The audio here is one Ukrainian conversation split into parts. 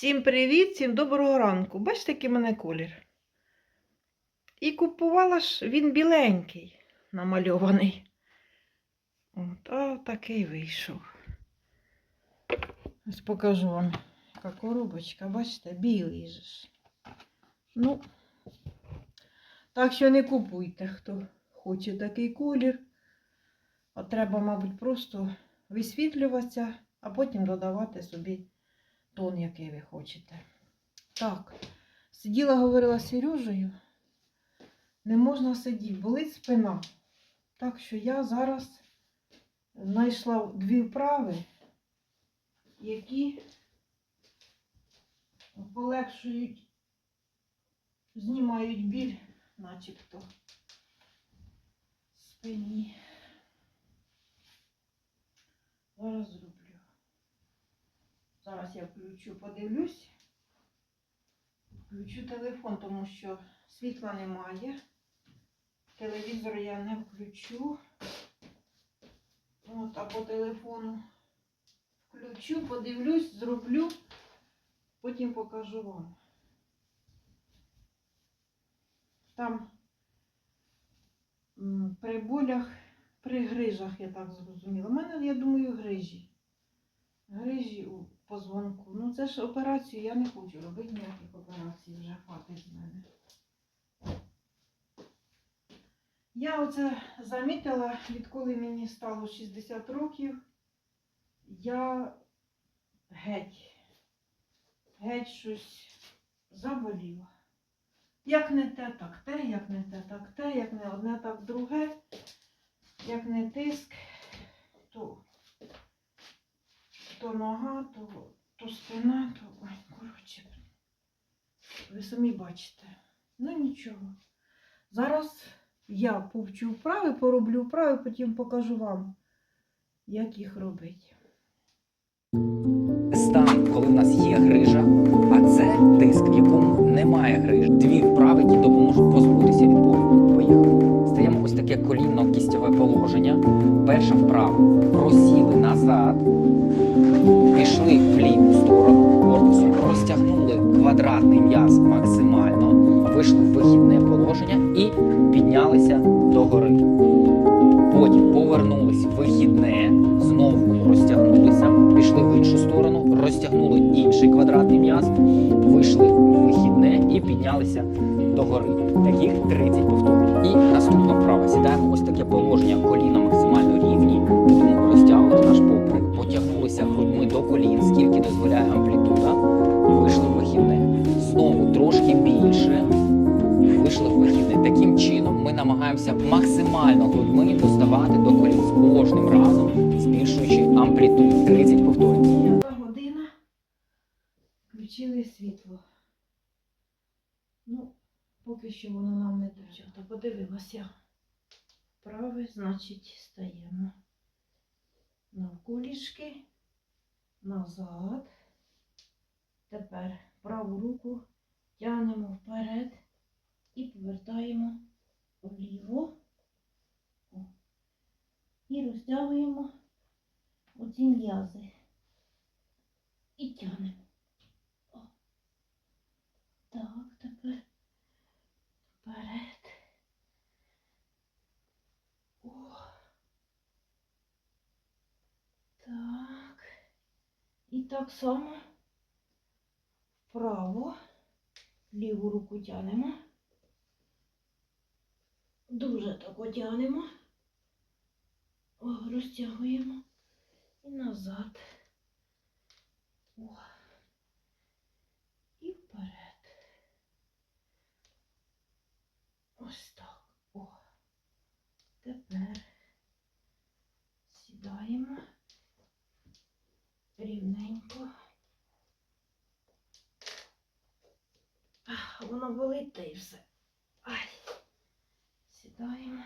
Всім привіт, всім доброго ранку. Бачите, який в мене колір. І купувала ж він біленький, намальований. От, а такий вийшов. Ось покажу вам, яка коробочка, бачите, білий же ж. Ну, так що не купуйте, хто хоче такий колір. А треба, мабуть, просто висвітлюватися, а потім додавати собі тон, який ви хочете. Так, сиділа, говорила з Сережею. Не можна сидіти, болить спина. Так що я зараз знайшла дві вправи, які полегшують, знімають біль, начебто спині. Зараз зроблю. Зараз я включу, подивлюсь. Включу телефон, тому що світла немає. Телевізор я не включу. От, а по телефону включу, подивлюсь, зроблю, потім покажу вам. Там при болях, при грижах, я так зрозуміла. У мене, я думаю, грижі. Грижі у позвонку. Ну це ж операцію я не хочу робити ніяких операцій, вже хватить з мене. Я оце замітила, відколи мені стало 60 років, я геть, геть щось заболіла. Як не те, так те, як не те, так те, як не одне, так друге, як не тиск, то то нога, то, то спина, то. Ой, коротше. Ви самі бачите. Ну нічого. Зараз я повчу вправи, пороблю вправи, потім покажу вам, як їх робити. стан, коли в нас є грижа, а це тиск, в якому немає грижі. Дві вправи, які допоможуть позбутися від болю. Стаємо ось таке колінно-кістьове положення. Перша вправа. Просіли назад, пішли в ліву сторону корпусом, розтягнули квадратний м'яз максимально, вийшли в вихідне положення і піднялися догори. Потім повернулись в вихідне, знову розтягнулися, пішли в іншу сторону, розтягнули інший квадратний м'яз, вийшли в вихідне і піднялися догори. Таких 30 що воно нам не дуже. То подивилася. Праве, значить, стаємо навколішки, назад. Тепер праву руку тягнемо вперед і повертаємо вліво. І розтягуємо оці м'язи. І тягнемо. Так, вперед. О. Так. І так само вправо. Ліву руку тягнемо. Дуже так тягнемо. О, розтягуємо. І назад. О. І вперед. Ось так. О. Тепер сідаємо рівненько. А, воно болить та й все. Ай. Сідаємо.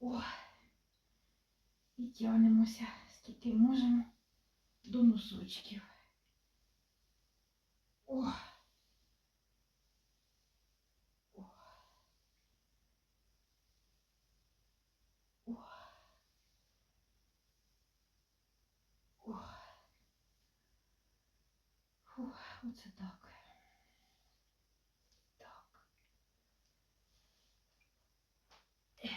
О. І тягнемося, скільки можемо до носочків. О. О. О. О. Фух, оце. Так. Е.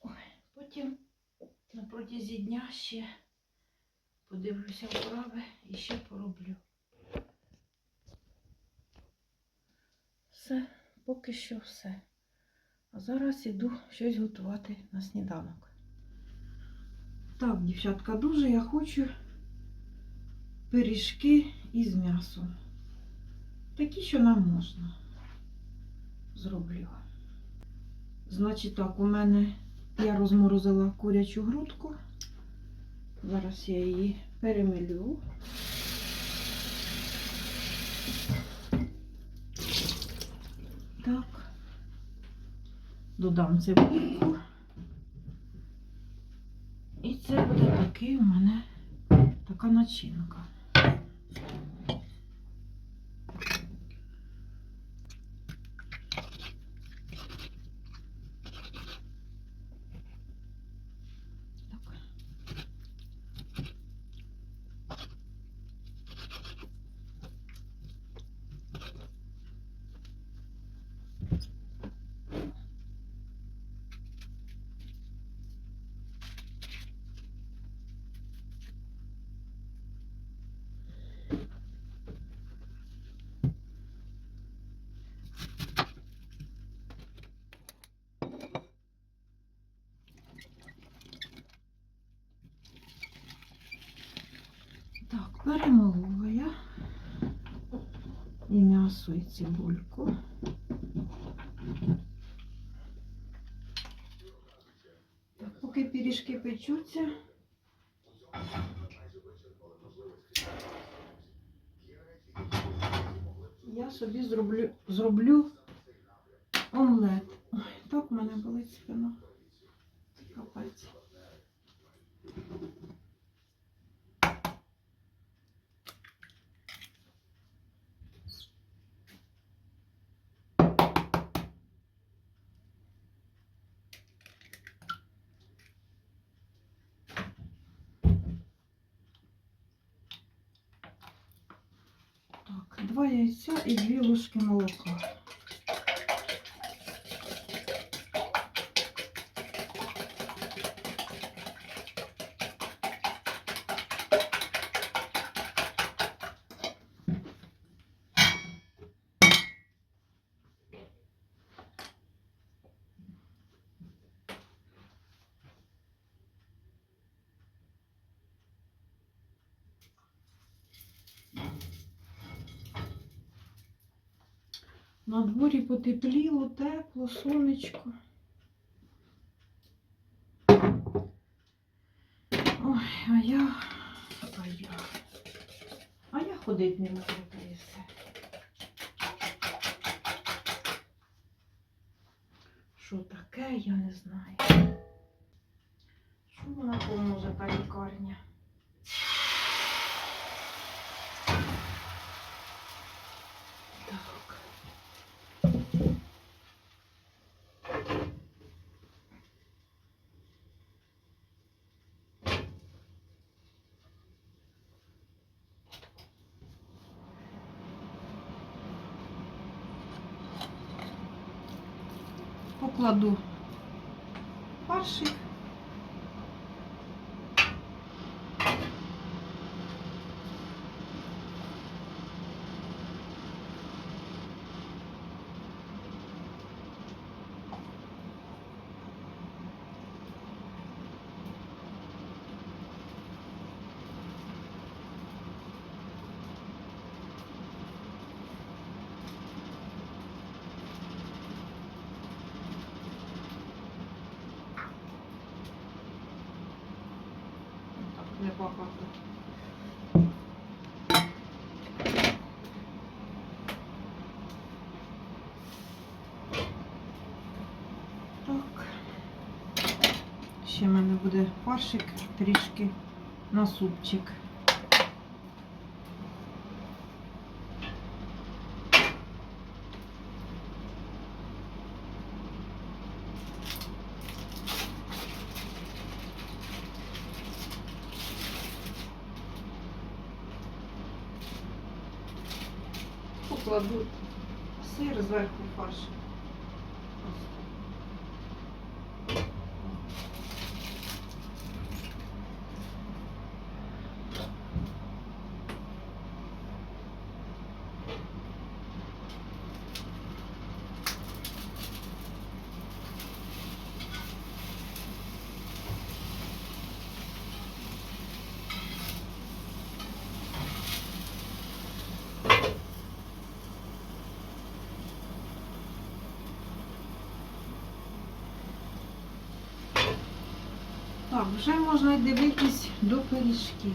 Ой, потім на протязі дня ще подивлюся вправи і ще пороблю. Все, поки що все. А зараз іду щось готувати на сніданок. Так, дівчатка, дуже я хочу пиріжки із м'ясом. Такі, що нам можна. Зроблю. Значить так, у мене я розморозила курячу грудку. Зараз я її перемелю. Так. Додам цибульку. І це буде такий у мене така начинка. Так. Так, перемолола і м'ясо, і цибульку. Поки пиріжки печуться. Я собі зроблю, зроблю омлет. Ой, так в мене болить спина. Капець. Так, два яйця і дві ложки молока. На дворі потепліло, тепло, сонечко. Ой, а я, а я, а я ходити не можу, та і все. Що таке, я не знаю. Що вона поможе та лікарня? Так. Покладу фаршик. Так. Так. Ще в мене буде фаршик трішки на супчик. Кладу сир зверху фарш. Так, вже можна дивитись до пиріжків.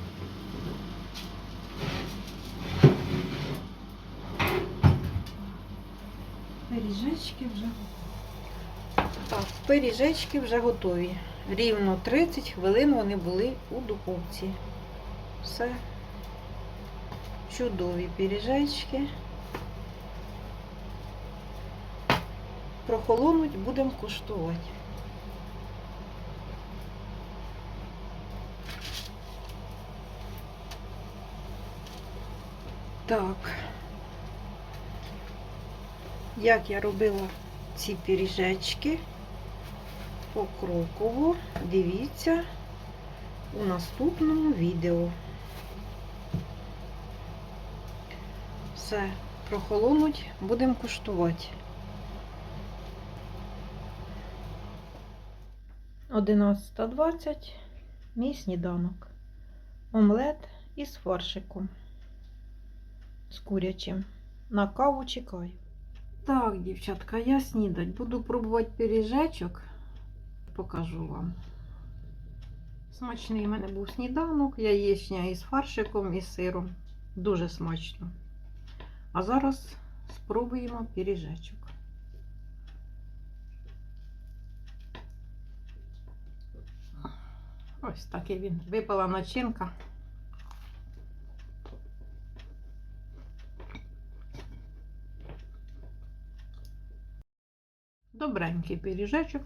Пиріжечки вже готові. Так, пиріжечки вже готові. Рівно 30 хвилин вони були у духовці. Все. Чудові пиріжечки. Прохолонуть будемо куштувати. Так. Як я робила ці пиріжечки покроково, дивіться у наступному відео. Все, прохолонуть, будемо куштувати. 11.20 мій сніданок. Омлет із фаршиком з курячим. На каву чекаю. Так, дівчатка, я снідать. Буду пробувати пиріжечок. Покажу вам. Смачний у мене був сніданок, яєчня із фаршиком і сиром. Дуже смачно. А зараз спробуємо пиріжечок. Ось такий він. Випала начинка. Добренький пиріжечок.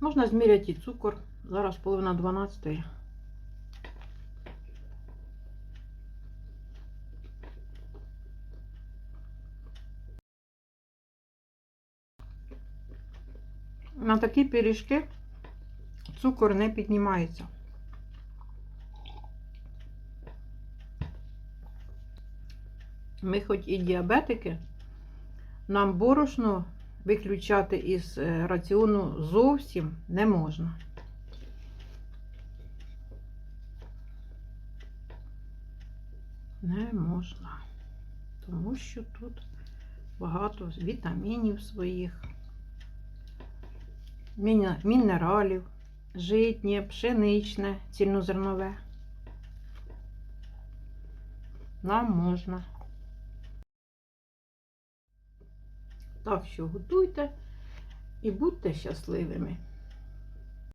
Можна зміряти і цукор. Зараз половина 12. На такі пиріжки цукор не піднімається. Ми хоч і діабетики, нам борошно виключати із е, раціону зовсім не можна. Не можна. Тому що тут багато вітамінів своїх мінералів, житнє, пшеничне, цільнозернове. Нам можна. Так що готуйте і будьте щасливими.